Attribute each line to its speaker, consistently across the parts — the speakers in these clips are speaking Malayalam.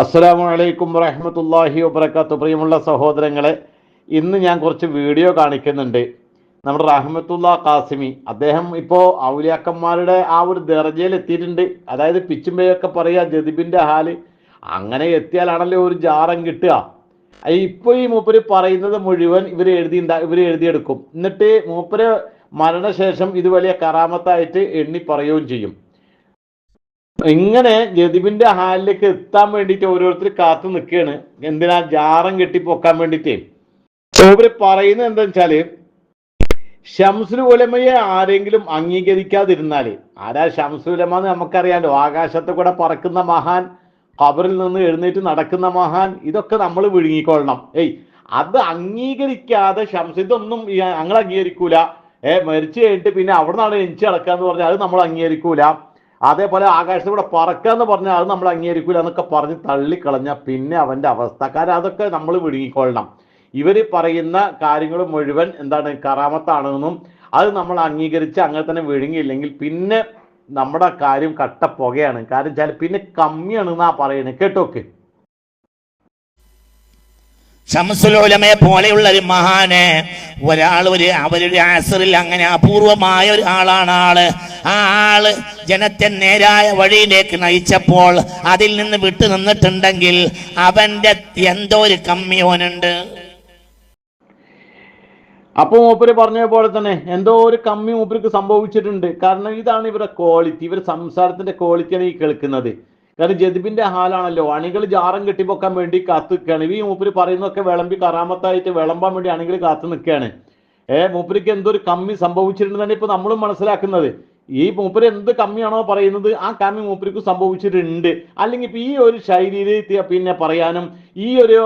Speaker 1: അസ്സലാമു അലൈക്കും വറഹമത്തല്ലാഹി വബർക്കാത്തു പ്രിയമുള്ള സഹോദരങ്ങളെ ഇന്ന് ഞാൻ കുറച്ച് വീഡിയോ കാണിക്കുന്നുണ്ട്. നമ്മുടെ റഹ്മത്തുള്ള കാസിമി അദ്ദേഹം ഇപ്പോൾ ഔലിയാക്കന്മാരുടെ ആ ഒരു ദർജയിൽ എത്തിയിട്ടുണ്ട്. അതായത് പിച്ചുമ്പയൊക്കെ പറയുക ജതിബിന്റെ ഹാൽ. അങ്ങനെ എത്തിയാലാണല്ലോ ഒരു ജാറം കിട്ടുക. ഇപ്പോൾ ഈ മൂപ്പര് പറയുന്നത് മുഴുവൻ ഇവർ എഴുതി ഇവർ എഴുതിയെടുക്കും. എന്നിട്ട് മൂപ്പര് മരണശേഷം ഇത് വലിയ കറാമത്തായിട്ട് എണ്ണി പറയുകയും ചെയ്യും. ഇങ്ങനെ ജതിബിന്റെ ഹാലിലേക്ക് എത്താൻ വേണ്ടിയിട്ട് ഓരോരുത്തർ കാത്തു നിൽക്കുകയാണ് എന്തിനാ ജാറം കെട്ടി പൊക്കാൻ വേണ്ടിയിട്ട്? ഇവർ പറയുന്നത് എന്താ വെച്ചാൽ ഷംസുൽ ഉലമയെ ആരെങ്കിലും അംഗീകരിക്കാതിരുന്നാൽ ആരാ ഷംസുൽ ഉലമ എന്ന് നമുക്കറിയാലോ ആകാശത്ത് കൂടെ പറക്കുന്ന മഹാൻ ഖബറിൽ നിന്ന് എഴുന്നേറ്റ് നടക്കുന്ന മഹാൻ ഇതൊക്കെ നമ്മൾ വിഴുങ്ങിക്കൊള്ളണം. ഏയ് അത് അംഗീകരിക്കാതെ ഷംസ് ഇതൊന്നും ഞങ്ങൾ അംഗീകരിക്കൂല. ഏ മരിച്ചു കഴിഞ്ഞിട്ട് പിന്നെ അവിടെ നിന്നാണ് എനിച്ച് കിടക്കുക നടക്കാന്ന് പറഞ്ഞാൽ അത് നമ്മൾ അംഗീകരിക്കൂല. അതേപോലെ ആകാശത്തൂടെ പറക്കാന്ന് പറഞ്ഞാൽ അത് നമ്മൾ അംഗീകരിക്കൂല എന്നൊക്കെ പറഞ്ഞ് തള്ളിക്കളഞ്ഞ പിന്നെ അവന്റെ അവസ്ഥ. കാരണം അതൊക്കെ നമ്മൾ വിഴുങ്ങിക്കൊള്ളണം. ഇവർ പറയുന്ന കാര്യങ്ങൾ മുഴുവൻ എന്താണ് കറാമത്താണെന്നും അത് നമ്മൾ അംഗീകരിച്ച് അങ്ങനെ തന്നെ വിഴുങ്ങിയില്ലെങ്കിൽ പിന്നെ നമ്മുടെ കാര്യം കട്ട പുകയാണ്. കാരണം വെച്ചാൽ പിന്നെ കമ്മിയാണ് എന്നാ പറയുന്നത്. കേട്ടോക്ക്?
Speaker 2: ഷംസുലോലമയെ പോലെയുള്ള ഒരു മഹാന്. ഒരാൾ ഒരു അവരുടെ ആസറിൽ അങ്ങനെ അപൂർവമായ ഒരു ആളാണ് ആൾ. ആ ആൾ ജനത്തെ നേരായ വഴിയിലേക്ക് നയിച്ചപ്പോൾ അതിൽ നിന്ന് വിട്ടു നിന്നിട്ടുണ്ടെങ്കിൽ അവന്റെ എന്തോ ഒരു കമ്മിയോനുണ്ട്
Speaker 1: അപ്പൊ മൂപ്പര് പറഞ്ഞ പോലെ തന്നെ എന്തോ ഒരു കമ്മി മൂപ്പർക്ക് സംഭവിച്ചിട്ടുണ്ട്. കാരണം ഇതാണ് ഇവരുടെ ക്വാളിറ്റി ഇവരുടെ സംസാരത്തിന്റെ ക്വാളിറ്റിയാണ് ഈ കേൾക്കുന്നത്. കാരണം ജതിബിന്റെ ഹാലാണല്ലോ അണികൾ ജാറം കെട്ടിപ്പൊക്കാൻ വേണ്ടി കാത്തു നിൽക്കുകയാണ് ഈ മൂപ്പര് പറയുന്നതൊക്കെ വിളമ്പി കറാമത്തായിട്ട് വിളമ്പാൻ വേണ്ടി അണികൾ കാത്തു നിൽക്കുകയാണ് ഏ മൂപ്പരിക്ക് എന്തൊരു കമ്മി സംഭവിച്ചിട്ടുണ്ടെന്നാണ് ഇപ്പൊ നമ്മളും മനസ്സിലാക്കുന്നത്. ഈ മൂപ്പര് എന്ത് കമ്മിയാണോ പറയുന്നത് ആ കമ്മി മൂപ്പരിക്ക് സംഭവിച്ചിട്ടുണ്ട്. അല്ലെങ്കിൽ ഇപ്പൊ ഈ ഒരു ശൈലിയിൽ പിന്നെ പറയാനും ഈ ഒരു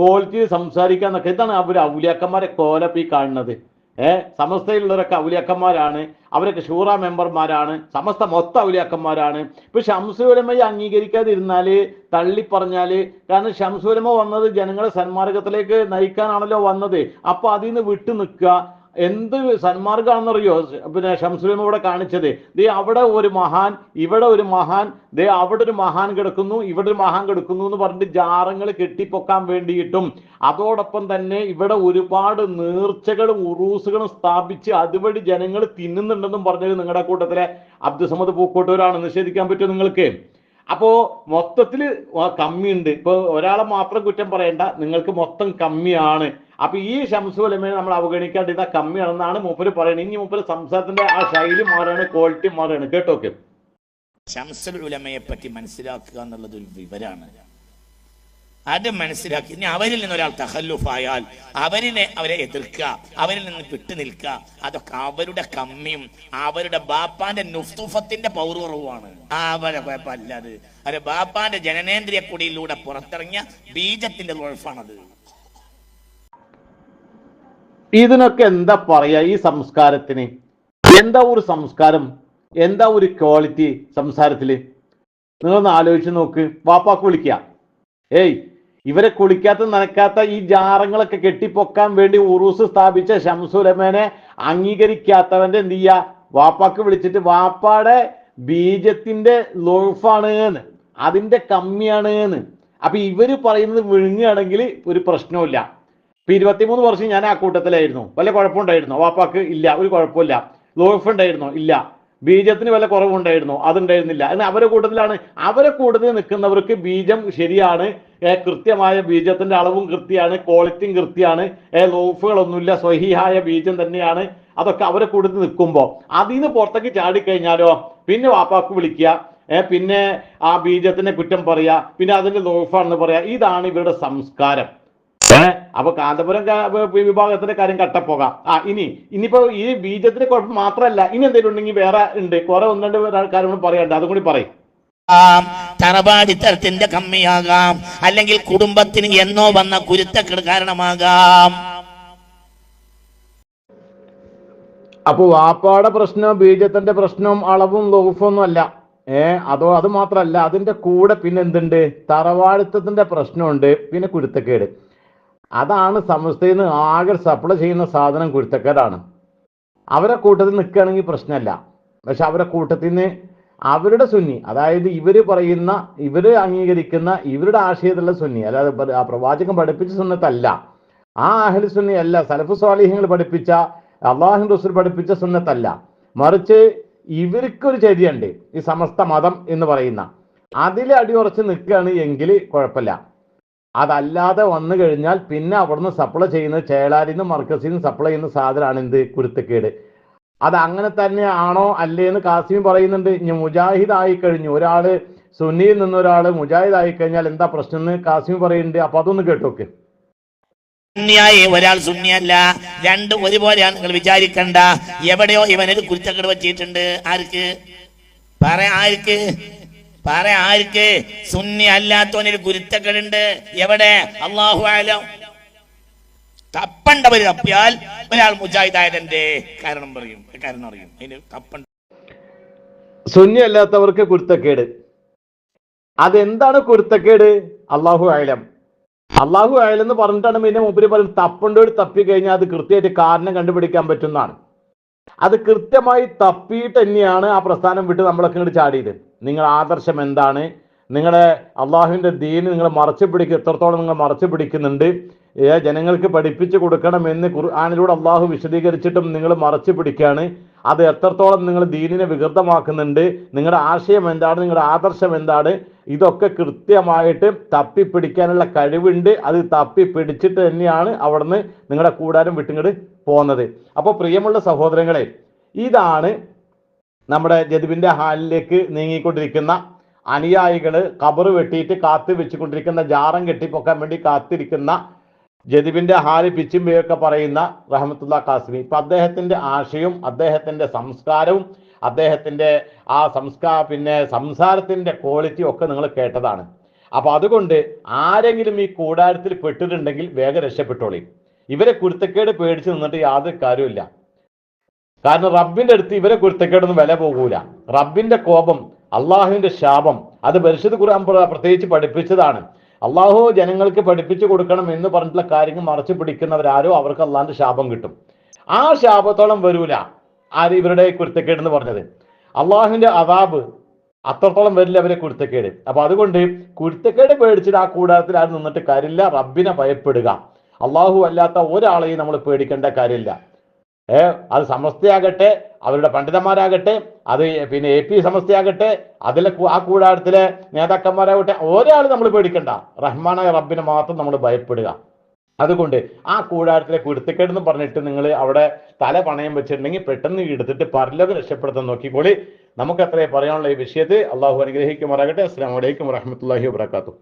Speaker 1: ക്വാളിറ്റി സംസാരിക്കാന്നൊക്കെ ഇതാണ് അവർ ഔലിയാക്കന്മാരെ കോലപ്പി കാണുന്നത്. ഏഹ് സമസ്തയിലുള്ളവരൊക്കെ ഔലിയാക്കന്മാരാണ്. അവരൊക്കെ ഷൂറ മെമ്പർമാരാണ്. സമസ്ത മൊത്ത ഔലിയാക്കന്മാരാണ്. ഇപ്പൊ ഷംസുലമയെ അംഗീകരിക്കാതിരുന്നാൽ തള്ളി പറഞ്ഞാൽ കാരണം ഷംസുലമ വന്നത് ജനങ്ങളെ സന്മാർഗത്തിലേക്ക് നയിക്കാനാണല്ലോ വന്നത്. അപ്പൊ അതിൽ നിന്ന് വിട്ടു നിൽക്കുക എന്ത് സന്മാർഗാണെന്നറിയോ? പിന്നെ ഷംസുലിം ഇവിടെ കാണിച്ചത്. ദേ അവിടെ ഒരു മഹാൻ ഇവിടെ ഒരു മഹാൻ ദേ അവിടെ ഒരു മഹാൻ കിടക്കുന്നു ഇവിടെ ഒരു മഹാൻ കിടക്കുന്നു എന്ന് പറഞ്ഞിട്ട് ജാറങ്ങൾ കെട്ടിപ്പൊക്കാൻ വേണ്ടിയിട്ടും അതോടൊപ്പം തന്നെ ഇവിടെ ഒരുപാട് നേർച്ചകളും ഉറൂസുകളും സ്ഥാപിച്ച് അതുവഴി ജനങ്ങൾ തിന്നുന്നുണ്ടെന്നും പറഞ്ഞത് നിങ്ങളുടെ കൂട്ടത്തിലെ അബ്ദുസമദ് പൂക്കോട്ടൂരാണ്. നിഷേധിക്കാൻ പറ്റുമോ നിങ്ങൾക്ക്? അപ്പോ മൊത്തത്തിൽ കമ്മിയുണ്ട്. ഇപ്പൊ ഒരാളെ മാത്രം കുറ്റം പറയണ്ട. നിങ്ങൾക്ക് മൊത്തം കമ്മിയാണ്. അപ്പൊ ഈ ഷംസുലമയെ നമ്മൾ അവഗണിക്കാണ്ട് ഇതാ കമ്മിയാണെന്നാണ് മൂപ്പര് പറയുന്നത് ഇനി മൂപ്പര് സംസാരത്തിന്റെ ആ ശൈലി മാറാണ് ക്വാളിറ്റി മാറാണ്. കേട്ടോക്കെ?
Speaker 2: ഷംസുൽ ഉലമയെ പറ്റി മനസ്സിലാക്കുക എന്നുള്ളത് ഒരു വിവരാണ്. അത് മനസ്സിലാക്കി. ഇനി അവരിൽ നിന്ന് ഒരാൾ തഹല്ലുഫായാൽ അവരിനെ അവരെ എതിർക്കുക അവരിൽ നിന്ന് വിട്ടു നിൽക്കുക. അതൊക്കെ അവരുടെ കമ്മിയും അവരുടെ ബാപ്പാന്റെ നുഫ്തുഫത്തിന്റെ പൗർവറവുമാണ് അവരെ കുഴപ്പമല്ല അത്. അവരെ ബാപ്പാന്റെ ജനനേന്ദ്രിയ കുടിയിലൂടെ പുറത്തിറങ്ങിയ ബീജത്തിന്റെ കുഴപ്പമാണത്
Speaker 1: ഇതിനൊക്കെ എന്താ പറയാ ഈ സംസ്കാരത്തിന്? എന്താ ഒരു സംസ്കാരം? എന്താ ഒരു ക്വാളിറ്റി സംസാരത്തിൽ? നിങ്ങളൊന്ന് ആലോചിച്ച് നോക്ക്. വാപ്പാക്ക് വിളിക്കുക ഏയ് ഇവരെ കുളിക്കാത്ത നനക്കാത്ത ഈ ജാറങ്ങളൊക്കെ കെട്ടിപ്പൊക്കാൻ വേണ്ടി ഉറൂസ് സ്ഥാപിച്ച ഷംസുലമേനെ അംഗീകരിക്കാത്തവന്റെ എന്ത് ചെയ്യുക വാപ്പാക്ക് വിളിച്ചിട്ട് വാപ്പാടെ ബീജത്തിന്റെ ലോഫാണ് എന്ന് അതിന്റെ കമ്മിയാണ് എന്ന് അപ്പൊ ഇവർ പറയുന്നത് വിഴുങ്ങുകയാണെങ്കിൽ ഒരു പ്രശ്നവുമില്ല. ഇപ്പൊ ഇരുപത്തിമൂന്ന് വർഷം ഞാൻ ആ കൂട്ടത്തിലായിരുന്നു. വല്ല കുഴപ്പമുണ്ടായിരുന്നോ? വാപ്പാക്ക് ഇല്ല ഒരു കുഴപ്പമില്ല. ലോഫ് ഉണ്ടായിരുന്നോ ഇല്ല. ബീജത്തിന് വല്ല കുറവുണ്ടായിരുന്നോ? അതുണ്ടായിരുന്നില്ല. എന്നാൽ അവരെ കൂട്ടത്തിലാണ്. അവരെ കൂട്ടത്തിൽ നിൽക്കുന്നവർക്ക് ബീജം ശരിയാണ്. കൃത്യമായ ബീജത്തിന്റെ അളവും കൃത്യമാണ് ക്വാളിറ്റിയും കൃത്യമാണ്. ലോഫുകളൊന്നുമില്ല സ്വഹിയായ ബീജം തന്നെയാണ്. അതൊക്കെ അവരെ കൊടുത്ത് നിൽക്കുമ്പോൾ അതിൽ നിന്ന് പുറത്തേക്ക് ചാടിക്കഴിഞ്ഞാലോ പിന്നെ വാപ്പാക്ക് വിളിക്കുക പിന്നെ ആ ബീജത്തിനെ കുറ്റം പറയുക പിന്നെ അതിന്റെ ലോഫാണെന്ന് പറയാ ഇതാണ് ഇവരുടെ സംസ്കാരം. അപ്പൊ കാന്തപുരം വിഭാഗത്തിന്റെ കാര്യം കട്ടപ്പോകാം. ആ ഇനി ഇനിയിപ്പോ ഈ ബീജത്തിന് കുഴപ്പം മാത്രമല്ല ഇനി എന്തെങ്കിലും ഉണ്ടെങ്കിൽ വേറെ ഉണ്ട്. കുറെ ഒന്ന് രണ്ട് വേറെ പറയണ്ട അതും കൂടി പറയും.
Speaker 2: തറവാടിത്തരത്തിന്റെ കമ്മിയാകാം. അല്ലെങ്കിൽ കുടുംബത്തിന് എന്നോ വന്ന കുരുത്തക്കെട് കാരണമാകാം.
Speaker 1: അപ്പൊ വാപ്പാടെ പ്രശ്നം ബീജത്തിന്റെ പ്രശ്നം അളവും ലോഫൊന്നും അല്ല. ഏ അതോ അത് മാത്രല്ല അതിന്റെ കൂടെ പിന്നെ എന്തുണ്ട്? തറവാടിത്തത്തിന്റെ പ്രശ്നമുണ്ട് പിന്നെ കുരുത്തക്കേട്. അതാണ് സമസ്തയിൽ നിന്ന് ആകെ സപ്ലൈ ചെയ്യുന്ന സാധനം കുരുത്തക്കേടാണ്. അവരെ കൂട്ടത്തിൽ നിൽക്കുകയാണെങ്കിൽ പ്രശ്നമല്ല. പക്ഷെ അവരെ കൂട്ടത്തിൽ നിന്ന് അവരുടെ സുന്നി അതായത് ഇവർ പറയുന്ന ഇവർ അംഗീകരിക്കുന്ന ഇവരുടെ ആശയത്തിലുള്ള സുന്നി അല്ലാതെ ആ പ്രവാചകൻ പഠിപ്പിച്ച സുന്നത്തല്ല. ആ അഹ്ലു സുന്നി അല്ല സലഫു സ്വാലിഹ്യങ്ങൾ പഠിപ്പിച്ച അള്ളാഹു റസൂൽ പഠിപ്പിച്ച സുന്നത്തല്ല. മറിച്ച് ഇവർക്കൊരു ചര്യയുണ്ട് ഈ സമസ്ത മതം എന്ന് പറയുന്ന. അതിൽ അടിയുറച്ച് നിൽക്കുകയാണ് എങ്കിൽ കുഴപ്പമില്ല. അതല്ലാതെ വന്നു കഴിഞ്ഞാൽ പിന്നെ അവിടുന്ന് സപ്ലൈ ചെയ്യുന്ന ചേളാരിന്നും മർക്കസിൽ സപ്ലൈ ചെയ്യുന്ന സാധനമാണ് എന്ത്? കുരുത്തക്കേട്. അത് അങ്ങനെ തന്നെയാണോ അല്ലേന്ന് കാസിം പറയുന്നുണ്ട്. ഇനി മുജാഹിദ് ആയി കഴിഞ്ഞു. ഒരാൾ സുന്നിയിൽ നിന്ന് ഒരാൾ മുജാഹിദ് ആയി കഴിഞ്ഞാൽ എന്താ പ്രശ്നം എന്ന് കാസിം പറയുന്നുണ്ട്. അപ്പൊ അതൊന്ന് കേട്ടോക്ക്.
Speaker 2: സുന്നിയായി ഒരാൾ സുന്നിയല്ല. രണ്ടും ഒരുപോലെയാണ്. നിങ്ങൾ വിചാരിക്കണ്ട. എവിടെയോ ഇവനൊരു കുരുത്തക്കേട് പറ്റിയിട്ടുണ്ട്. ആർക്ക്? പറ ആർക്ക്? പറ ആർക്ക്? സുന്നി അല്ലാത്തവനൊരു കുരുത്തക്കേടുണ്ട്. എവിടെ? അള്ളാഹു ആലം. തപ്പണ്ടവര് തപ്പിയാൽ ഒരാൾ മുജാഹിദായതന്റെ കാരണം പറയും കാരണം അറിയും. അതിന് തപ്പണ്ട
Speaker 1: സുന്നി അല്ലാത്തവർക്ക് കുരുത്തക്കേട്. അതെന്താണ് കുരുത്തക്കേട്? അള്ളാഹു ആയാലും അള്ളാഹു എന്ന് പറഞ്ഞിട്ടാണ് പിന്നെ മുമ്പിൽ പറയും തപ്പണ്ടോട് തപ്പി കഴിഞ്ഞാൽ അത് കൃത്യമായിട്ട് കാരണം കണ്ടുപിടിക്കാൻ പറ്റുന്നതാണ്. അത് കൃത്യമായി തപ്പിയിട്ട് തന്നെയാണ് ആ പ്രസ്ഥാനം വിട്ട് നമ്മളൊക്കെ ഇങ്ങോട്ട് ചാടിയത്. നിങ്ങൾ ആദർശം എന്താണ്? നിങ്ങളുടെ അള്ളാഹുവിന്റെ ദീന് നിങ്ങൾ മറച്ചു പിടിക്കുക എത്രത്തോളം നിങ്ങൾ മറച്ചു പിടിക്കുന്നുണ്ട് ജനങ്ങൾക്ക് പഠിപ്പിച്ചു കൊടുക്കണം എന്ന് ഖുർആാനിലൂടെ അള്ളാഹു വിശദീകരിച്ചിട്ടും നിങ്ങൾ മറച്ചു പിടിക്കുകയാണ് അത് എത്രത്തോളം നിങ്ങൾ ദീനിനെ വികൃതമാക്കുന്നുണ്ട് നിങ്ങളുടെ ആശയം എന്താണ് നിങ്ങളുടെ ആദർശം എന്താണ് ഇതൊക്കെ കൃത്യമായിട്ട് തപ്പിപ്പിടിക്കാനുള്ള കഴിവുണ്ട്. അത് തപ്പി പിടിച്ചിട്ട് തന്നെയാണ് അവിടുന്ന് നിങ്ങളുടെ കൂടാരം വിട്ടിങ്ങോട്ട് പോകുന്നത് അപ്പോൾ പ്രിയമുള്ള സഹോദരങ്ങളെ ഇതാണ് നമ്മുടെ ജതുവിന്റെ ഹാലിലേക്ക് നീങ്ങിക്കൊണ്ടിരിക്കുന്ന അനുയായികൾ കബർ വെട്ടിയിട്ട് കാത്തു വെച്ചുകൊണ്ടിരിക്കുന്ന ജാറം കെട്ടിപ്പൊക്കാൻ വേണ്ടി കാത്തിരിക്കുന്ന ജതിബിന്റെ ഹാൽ പിച്ചുമ്പയൊക്കെ പറയുന്ന റഹമത്തുള്ള ഖാസിമി. ഇപ്പൊ അദ്ദേഹത്തിന്റെ ആശയവും അദ്ദേഹത്തിന്റെ സംസ്കാരവും അദ്ദേഹത്തിന്റെ ആ സംസ്കാര പിന്നെ സംസാരത്തിന്റെ ക്വാളിറ്റി ഒക്കെ നിങ്ങൾ കേട്ടതാണ്. അപ്പൊ അതുകൊണ്ട് ആരെങ്കിലും ഈ കൂടാരത്തിൽ പെട്ടിട്ടുണ്ടെങ്കിൽ വേഗം രക്ഷപ്പെട്ടോളി. ഇവരെ കുരുത്തക്കേട് പേടിച്ച് നിന്നിട്ട് യാതൊരു കാര്യമില്ല കാരണം റബ്ബിന്റെ അടുത്ത് ഇവരെ കുരുത്തക്കേടൊന്നും വില പോകൂല. റബ്ബിന്റെ കോപം അള്ളാഹുവിന്റെ ശാപം. അത് പരിശുദ്ധ ഖുർആൻ പ്ര- പ്രത്യേകിച്ച് പഠിപ്പിച്ചതാണ്. അള്ളാഹു ജനങ്ങൾക്ക് പഠിപ്പിച്ചു കൊടുക്കണം എന്ന് പറഞ്ഞിട്ടുള്ള കാര്യങ്ങൾ മറച്ചു പിടിക്കുന്നവരാരോ അവർക്ക് അള്ളാഹിന്റെ ശാപം കിട്ടും. ആ ശാപത്തോളം വരൂല. ആര് ഇവരുടെ കുരുത്തക്കേട് എന്ന് പറഞ്ഞത്? അള്ളാഹുവിന്റെ അതാബ് അത്രത്തോളം വരില്ല അവരെ കുരുത്തക്കേട്. അപ്പൊ അതുകൊണ്ട് കുരുത്തക്കേട് പേടിച്ചിട്ട് ആ കൂടാരത്തിൽ ആരും നിന്നിട്ട് കാര്യമില്ല. റബ്ബിനെ ഭയപ്പെടുക. അള്ളാഹു അല്ലാത്ത ഒരാളെയും നമ്മൾ പേടിക്കേണ്ട കാര്യമില്ല. അത് സമസ്തയാകട്ടെ അവരുടെ പണ്ഡിതന്മാരാകട്ടെ അത് പിന്നെ എ പി സമസ്തയാകട്ടെ അതിലെ ആ കൂടാരത്തിലെ നേതാക്കന്മാരാകട്ടെ ഒരാൾ നമ്മൾ പേടിക്കണ്ട. റഹ്മാനായ റബ്ബിനെ മാത്രം നമ്മൾ ഭയപ്പെടുക. അതുകൊണ്ട് ആ കൂടാരത്തിലെ കുരുത്തക്കേടെന്ന് പറഞ്ഞിട്ട് നിങ്ങൾ അവിടെ തല പണയം വെച്ചിട്ടുണ്ടെങ്കിൽ പെട്ടെന്ന് എടുത്തിട്ട് പരലോകം രക്ഷപ്പെടുത്താൻ നോക്കിക്കോളി. നമുക്ക് അത്രേ പറയാനുള്ള ഈ വിഷയത്തിൽ. അള്ളാഹു അനുഗ്രഹിക്കുമാറാകട്ടെ. അസ്സാം വലൈക്കും വറഹമത്തല്ലാഹി വാത്തു